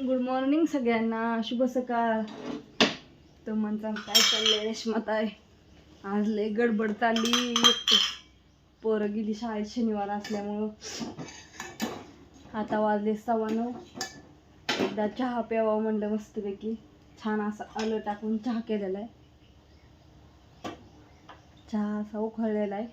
Good morning सगळ्यांना. शुभ सकाळ. तर म्हणता काय चाललंय रेशमाताय आहे आज लय गडबड चालली. पोरं गेली शाळेत शनिवार असल्यामुळं. आता वाजले सव्वा नऊ. एकदा चहा प्यावा म्हणलं मस्तपैकी. छान असा आलं टाकून चहा केलेला आहे चहा असा उखळलेला आहे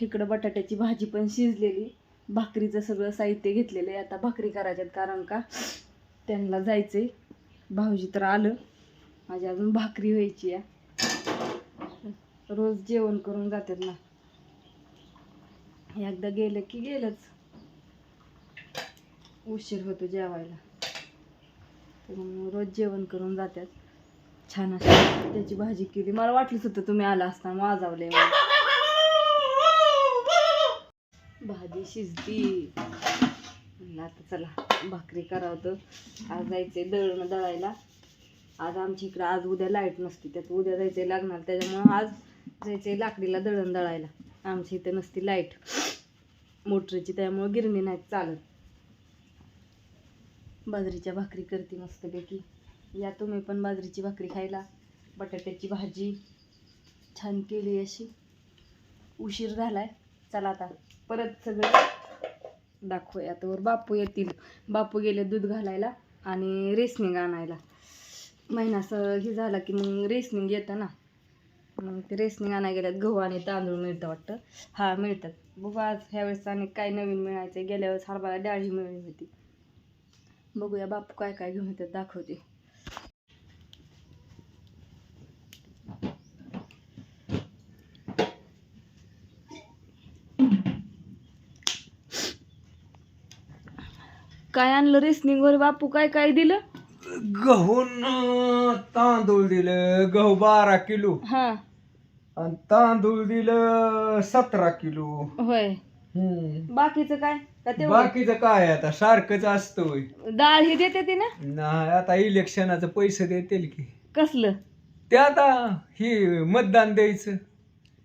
इकडं बटाट्याची भाजी पण शिजलेली. भाकरीचं सगळं साहित्य घेतलेलं आहे. आता भाकरी करायच्यात कारण का? त्यांना जायचंय. भाऊजी तर आलं. माझी अजून भाकरी व्हायची आहे. रोज जेवण करून जातात ना. एकदा गेलं की गेलंच. उशीर होतो जेवायला. रोज जेवण करून जातात. छान अशी त्याची भाजी केली. मला वाटलंच होतं तुम्ही आला असता. वाजावले कधी शिजती. म्हणलं आता चला भाकरी करावं तर आज जायचंय दळणं दळायला. आज आमच्या इकडं आज उद्या लाइट नसते त्यात उद्या जायचंय लागणार त्याच्यामुळं आज जायचंय लाकडीला दळण दळायला. आमच्या इथं नसती लाइट. मोटरीची त्यामुळं गिरणी नाही चालत. बाजरीच्या भाकरी करते मस्तपैकी. या तुम्ही पण बाजरीची भाकरी खायला. बटाट्याची भाजी. छान केली अशी. उशीर झाला आहे चला आता. परत सगळं दाखवूया. तर बापू येतील. बापू गेले दूध घालायला आणि रेसनिंग आणायला. महिना स हे झाला की मग रेसनिंग येतं ना मग ते रेसनिंग आणायला गेल्यात. गहू आणि तांदूळ मिळतं वाटतं. हा मिळतात. बघू आज ह्यावेळेस आणि काय नवीन मिळायचं गेल्या वेळेस हरभरा डाळी मिळली होती. बघूया बापू काय काय घेऊन येतात. दाखवते. काय आणलं रेसनिंग वर बापू काय काय दिलं? गहून तांदूळ दिलं गहू बारा किलो. हा. आणि तांदूळ दिलं सतरा किलो. होय. हम्म. बाकीचं काय? का तेवढं? बाकीचं काय आता सारखंच असतोय. डाळ ही देते ती ना? नाही आता इलेक्शनाचं पैसे देतील की. कसलं? ते आता ही मतदान द्यायचं.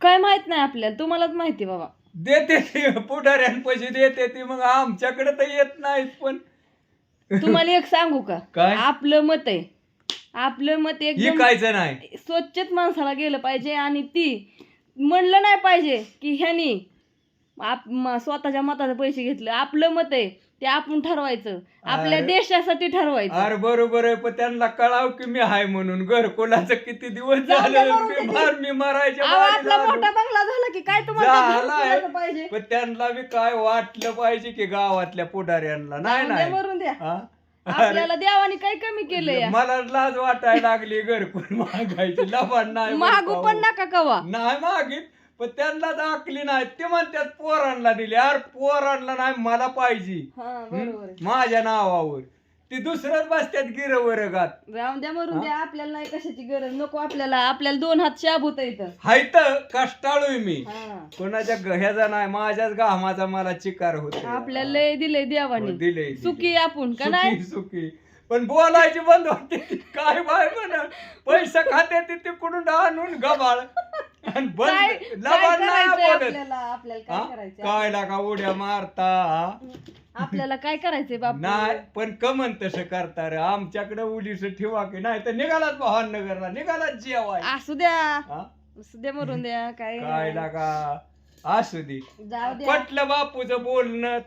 काय माहीत नाही आपल्याला. तुम्हालाच माहिती बाबा. देते ते पुढाऱ्यान पैसे देते ते मग आमच्याकडे तर येत नाहीत पण. तुम्हाला एक सांगू का? काय? आपलं मत आहे. आपलं मत एकदम विकायचं नाही स्वच्छच माणसाला गेलं पाहिजे आणि ती म्हणलं नाही पाहिजे की ह्यानी आप म- स्वतःच्या मताचे पैसे घेतले. आपलं मत आहे. ते आपण ठरवायचं आपल्या अरे. देशासाठी ठरवायचं अरे बरोबर आहे पण त्यांना कळाव की मी हाय म्हणून घरकुलाचं किती दिवस जाऊ दे झालं. मी मार मी मारायच्या अहो, मागे आपला लागलो. मोठा बंगला झाला की काय तुम्हाला. घरकुलाचं पाहिजे पण त्यांना बी काय वाटलं पाहिजे की गावातल्या पुढाऱ्यांना नाही दे, नाही मरून द्या हा? आपल्याला देवाने काय कमी केलंय? मला लाज वाटायला लागली घरकुल मागायची लबाड नाही मागू पण नका कवा. नाही मागित पण त्यांना दाखली नाही. ते म्हणतात पोरांना दिली. यार पोरांना नाही मला पाहिजे. हा बरोबर. आहे. हं? माझ्या नावावर. ती दुसरंच बसतात गिरवर गात राहून द्या मरून द्या. आपल्याला नाही कशाची गरज. नको आपल्याला. आपल्याला दोन हात शाबूत हाय तर कष्टाळूय मी. हा. कोणाच्या ह्याचा नाही माझ्याच गामाचा मला चिकार होतो आपल्याला लय दिलंय हो, देवाने दिले सुखी आपण का नाही? सुखी सुखी. पण बोलायची बंद होते. काय बाय म्हणा? पैसा खाते ते तिकडून आणून गबाळ. आणि काय काय बंद लबाड नाही करायचंय बोलत. आपल्याला? आपल्याला काय हा? करायचंय? काय लागा उड्या मारता? आपल्याला काय करायचंय बाप? नाही पण कमन तसं करता रे. आमच्याकडे उलीस ठेवा की नाही तर निघालाच भावनगरला निघालाच जेवाय. असू द्या. हा? असू द्या मरून द्या. काय काय लागा असू दे. जाऊ द्या. पटलं बापूचं बोलणं.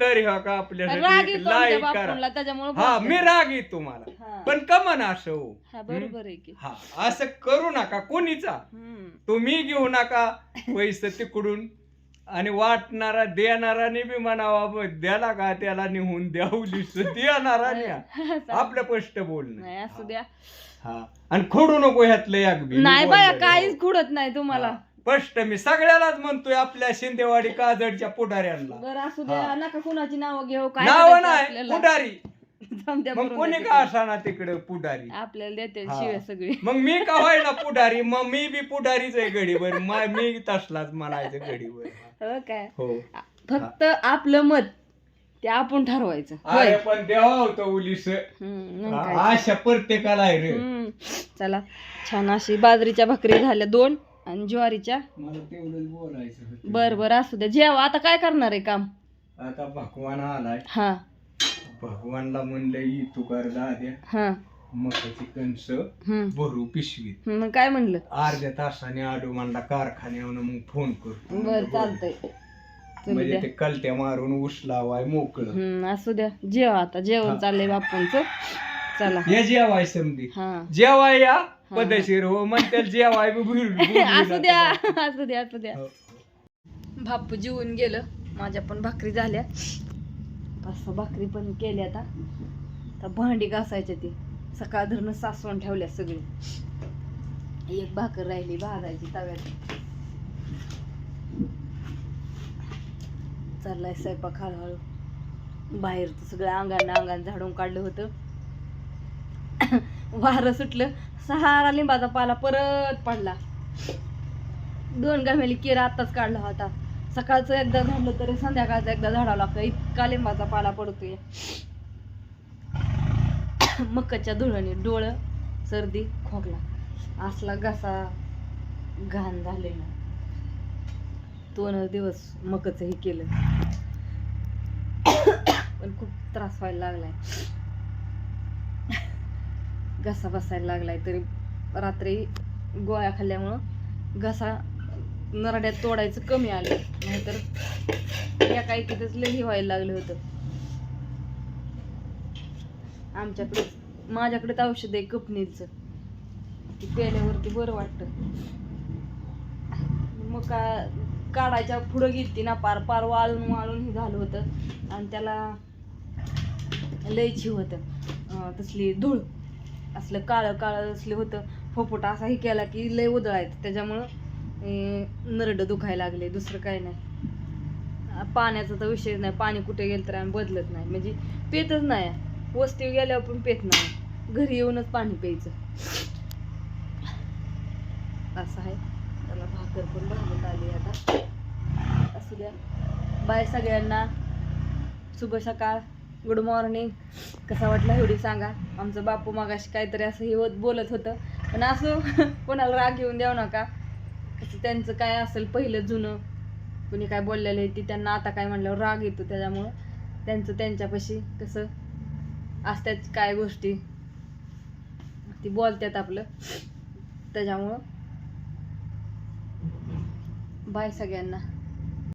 तरी हो का राग आपल्यासाठी येतो आमच्या लाईक करा. बापूला त्याच्यामुळे हा बोलते. मी राग येतो तुम्हाला हा. पण कमन असं हो? हा बरोबर आहे की. हा असं करू नका कोणीचा. हम्म. तुम्ही घेऊ नका पैसे तिकडून. आणि वाटणारा देणाराने बी म्हणावा "ब, द्याला का त्याला निहून द्यावलीस देणारा न्या. आपलं स्पष्ट बोलणं. असू द्या. हा. आणि खोडू नको ह्यातलं एक बी. मी नाही बाया बोललेलो. काहीच खुडत नाही तुम्हाला. हा. स्पष्ट मी सगळ्यालाच म्हणतोय आपल्या शिंदेवाडी काजडच्या पुढाऱ्यांना. बरं असू द्या हा. नका कुणाची नावं घेऊ काय नाव करायचं नाही आपल्याला? पुढारी. जाऊन द्या मग कोणी का. असाना तिकडे पुढारी? आपल्याला देते हा. शिव्या सगळी. मग मी का व्हायला पुढारी? मग मी बी पुढारीच आहे घडीवर. मा- मी तसलाच म्हणायचं घडीवर. हो काय? हो. फक्त आपलं मत ते आपण ठरवायचं. होय. अरे पण देवा होतं उलीस. हम्म, मग काय. आशा प्रत्येकाला आहे रे. हम्म. चला. छान अशी बाजरीच्या भाकरी झाल्या दोन. आणि ज्वारीच्या? मला तेवढंच बोलायचं होतं. बर बर असू द्या. जेवा आता काय करणार आहे काम? आता भगवान आलाय. हा. भगवानला म्हणलं ई तुकार दाद्या. हा. मकाची कणस हम्म. भरू पिशवीत. मग काय म्हणलं? अर्ध्या तासाने आडू म्हणला कारखान्यावर मग फोन कर बर. चालतंय. तुम्ही म्हणजे द्या. ते कलट्या मारून ऊस लावाय मोकळं. हम्म असू द्या. जेवा आता. जेवण हा. चाललंय बापूंच. चला. या जेवाय समधी. हा. जेवाय या. पदशीर हो म्हणते जेवाय बी असू द्या. असू द्या असू द्या. हो. बापू जेवून गेलं. माझ्या पण भाकरी झाल्या. पाच सहा भाकरी पण केल्या आता. आता भांडी घासायच्या ती. सकाळ धरणं सासवून ठेवल्या सगळी. एक भाकर राहिली भाजायची तव्यात. चाललाय स्वयंपाक हळूहळू. बाहेर तर सगळं अंगानं अंगानं झाडून काढलं होतं. वारं सुटलं. सहारा लिंबाचा पाला परत पडला. दोन गमेली केरा आत्ताच काढला होता. सकाळचं एकदा झाडलं तरी संध्याकाळचं एकदा झाडावं लागतं. इतका लिंबाचा पाला पडतोय. मक्काच्या धुळणी डोळं सर्दी खोकला. असला घसा घाण झालेला. दोन दिवस मकच हे केलं. पण खूप त्रास व्हायला लागलाय. घसा बसायला लागलाय तरी रात्री गोळ्या खाल्ल्यामुळं घसा नरड्यात तोडायचं कमी आलं. नाहीतर एका एकीतच लई व्हायला लागलं होतं. आमच्याकडे माझ्याकडे तर औषध आहे कपनीचं ते प्यायल्यावरती बरं वाटतं. मग का काढायच्या पुढं गेलती ना पार पार वाळून वाळून हे झालं होतं. आणि त्याला लयची होतं. तसली धूळ. असलं काळं काळं असलं होतं. फोपोटा असाही केला की लय उदळायचं त्याच्यामुळं नरड नरडं दुखायला लागले. दुसरं काय नाही. पाण्याचा तर विषय नाही. पाणी कुठे गेलं तर आम्ही बदलत नाही. म्हणजे पेतच नाही. वस्ती गेल्यावर पण पेत नाही. घरी येऊनच पाणी प्यायचं. असं आहे. त्याला भाकर पण भाजत आली आता. असू द्या. बाय सगळ्यांना. शुभ सकाळ. गुड मॉर्निंग कसा वाटला एवढी सांगा? आमचं बापू मागाशी काहीतरी असं हे होत बोलत होतं. पण असं कोणाला राग येऊन देऊ नका. कसं त्यांचं काय असेल पहिलं जुनं कुणी काय बोललेलं आहे ती त्यांना आता काय म्हणल्यावर राग येतो त्याच्यामुळं. त्यांचं त्यांच्यापाशी कसं असतात काय गोष्टी. ती बोलतात आपलं. त्याच्यामुळं. बाय सगळ्यांना.